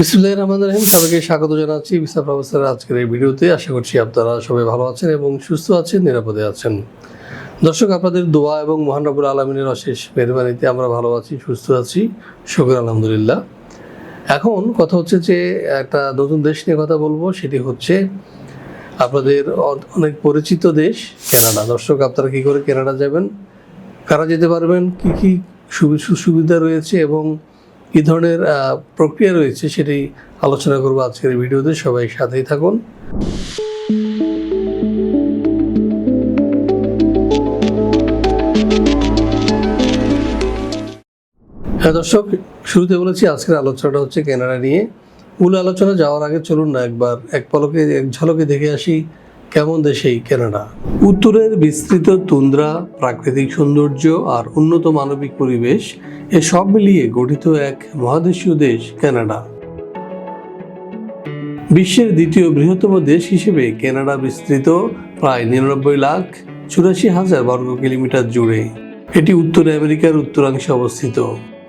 বিসমুল্লাহ রহমান রহিম, সবাইকে স্বাগত জানাচ্ছি ভিসা প্রফেসরের আজকের এই ভিডিওতে। আশা করছি আপনারা সবাই ভালো আছেন এবং সুস্থ আছেন, নিরাপদে আছেন। দর্শক, আপনাদের দোয়া এবং মহান রবুল আলমিনের অশেষ মেহরবানিতে আমরা ভালো আছি, সুস্থ আছি। শুক্র, আলহামদুলিল্লাহ। এখন কথা হচ্ছে যে, একটা নতুন দেশ নিয়ে কথা বলব, সেটি হচ্ছে আপনাদের অনেক পরিচিত দেশ, কেনাডা। দর্শক, আপনারা কী করে কেনাডা যাবেন? কারা যেতে পারবেন? কি কি সুবি- সুবিধা রয়েছে এবং কী ধরনের প্রক্রিয়া রয়েছে সেটি আলোচনা করব আজকের ভিডিওতে। সবাই সাথেই থাকুন। হ্যাঁ দর্শক, শুরুতে বলেছি আজকের আলোচনাটা হচ্ছে কেনাডা নিয়ে। মূল আলোচনা যাওয়ার আগে চলুন না একবার এক পলকে, এক ঝলকে দেখে আসি কেমন দেশ এই কানাডা? উত্তরের বিস্তৃত তুন্দ্রা, প্রাকৃতিক সৌন্দর্য আর উন্নত মানবিক পরিবেশ, এ সব মিলিয়ে গঠিত এক মহাদেশীয় দেশ কানাডা। বিশ্বের দ্বিতীয় বৃহত্তম দেশ হিসেবে কানাডা বিস্তৃত, প্রায় নিরানব্বই লাখ চুরাশি হাজার বর্গ কিলোমিটার জুড়ে। এটি উত্তর আমেরিকার উত্তরাংশে অবস্থিত।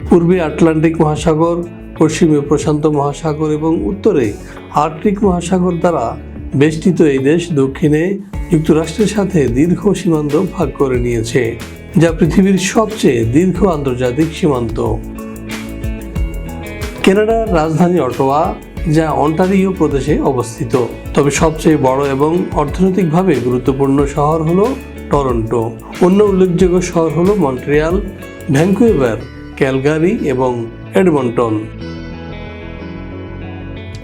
পূর্বে আটলান্টিক মহাসাগর, পশ্চিমে প্রশান্ত মহাসাগর এবং উত্তরে আর্কটিক মহাসাগর দ্বারা বেষ্টিত এই দেশ দক্ষিণে যুক্তরাষ্ট্রের সাথে দীর্ঘ সীমান্ত ভাগ করে নিয়েছে, যা পৃথিবীর সবচেয়ে দীর্ঘ আন্তর্জাতিক সীমান্ত। কানাডার রাজধানী অটোয়া, যা অন্টারিও প্রদেশে অবস্থিত। তবে সবচেয়ে বড় এবং অর্থনৈতিকভাবে গুরুত্বপূর্ণ শহর হলো টরন্টো। অন্য উল্লেখযোগ্য শহর হলো মন্ট্রিয়াল ভ্যাঙ্কুয়েভার ক্যালগারি এবং এডমন্টন।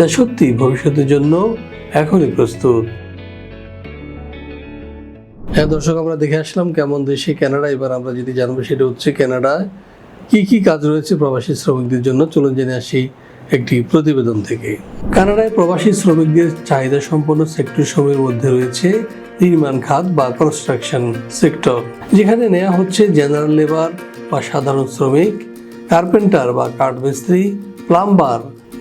যা সত্যি ভবিষ্যতের জন্য এখনই প্রস্তুত। হ্যাঁ দর্শক, আমরা দেখে আসলাম কেমন দেশে কানাডা। এবার আমরা যদি জানব সেটা হচ্ছে কানাডায় কি কি কাজ রয়েছে প্রবাসী শ্রমিকদের জন্য, চলুন জেনে আসি একটি প্রতিবেদন থেকে। কানাডায় প্রবাসী শ্রমিকদের চাহিদা সম্পন্ন সেক্টর সমূহের মধ্যে রয়েছে নির্মাণ খাত বা কনস্ট্রাকশন সেক্টর যেখানে নেওয়া হচ্ছে জেনারেল লেবার বা সাধারণ শ্রমিক কার্পেন্টার বা কাঠমিস্ত্রি plumber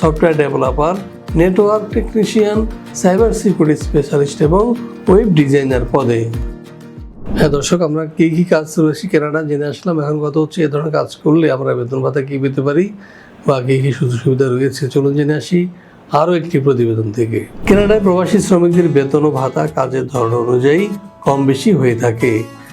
Software developer, network technician, cyber security specialist এবং ওয়েব ডিজাইনার পদে। হ্যাঁ দর্শক, আমরা কী কী কাজ রয়েছে কেনাডা জেনে আসলাম। এখন কথা হচ্ছে এ ধরনের কাজ করলে আমরা বেতন ভাতা কী পেতে পারি বা কী কী সুযোগ সুবিধা রয়েছে। চলুন জেনে আসি আরও একটি প্রতিবেদন থেকে। কেনাডায় প্রবাসী শ্রমিকদের বেতন ও ভাতা কাজের ধরন অনুযায়ী কম বেশি হয়ে থাকে।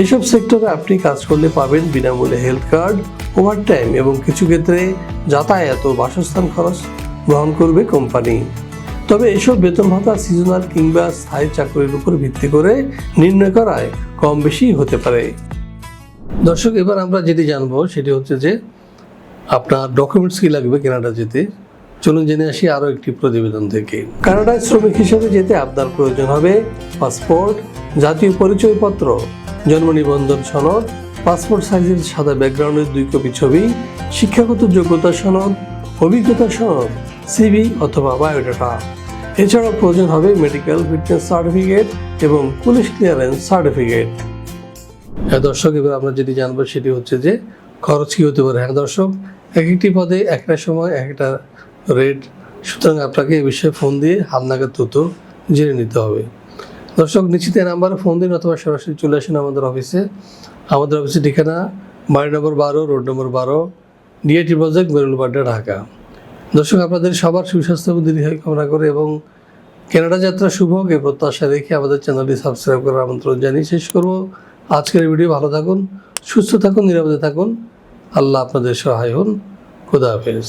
এইসব সেক্টরে আপনি কাজ করলে পাবেন বিনামূল্যে হেলথ কার্ড, ওভারটাইম এবং কিছু ক্ষেত্রে যাতায়াত ও বাসস্থান খরচ গ্রহণ করবে কোম্পানি। তবে এসব বেতন ভাতা সিজনাল কিংবা স্থায়ী চাকরির উপর ভিত্তি করে নির্ণয় করায় কম বেশি হতে পারে। দর্শক, এবার আমরা যেটি জানব সেটি হচ্ছে যে আপনার ডকুমেন্টস কি লাগবে কানাডা যেতে? চলুন জেনে আসি আরও একটি প্রতিবেদন থেকে। কানাডায় শ্রমিক হিসেবে যেতে আপনার প্রয়োজন হবে পাসপোর্ট, জাতীয় পরিচয়পত্র জন্ম নিবন্ধন সনদ, পাসপোর্ট সাইজের সাদা ব্যাকগ্রাউন্ডের দুই কপি ছবি, শিক্ষাগত যোগ্যতা সনদ, অভিজ্ঞতা সনদ, সিভি অথবা বায়োডাটা। এছাড়াও প্রয়োজন হবে মেডিকেল ফিটনেস সার্টিফিকেট এবং পুলিশ ক্লিয়ারেন্স সার্টিফিকেট। হ্যাঁ দর্শক, এবার আমরা যেটি জানব সেটি হচ্ছে যে খরচ কী হতে পারে। হ্যাঁ দর্শক, এক একটি পদে একটা সময় এক একটা রেট। সুতরাং আপনাকে এই বিষয়ে ফোন দিয়ে হালনাগাদ তথ্য জেনে নিতে হবে। দর্শক, নিশ্চিত নাম্বারে ফোন দিন অথবা সরাসরি চলে আসেন আমাদের অফিসে আমাদের অফিসের ঠিকানা বাড়ি নম্বর বারো, রোড নম্বর বারো ডিআইটি প্রজেক্ট বেরুলবাড্ডা ঢাকা। দর্শক, আপনাদের সবার সুস্বাস্থ্য দীর্ঘায়ু কামনা করে এবং কেনাডা যাত্রা শুভ হোক, এই প্রত্যাশা রেখে আমাদের চ্যানেলটি সাবস্ক্রাইব করার আমন্ত্রণ জানিয়ে শেষ করব। আজকের ভিডিও ভালো থাকুন, সুস্থ থাকুন, নিরাপদে থাকুন। আল্লাহ আপনাদের সহায় হন। খোদা হাফেজ।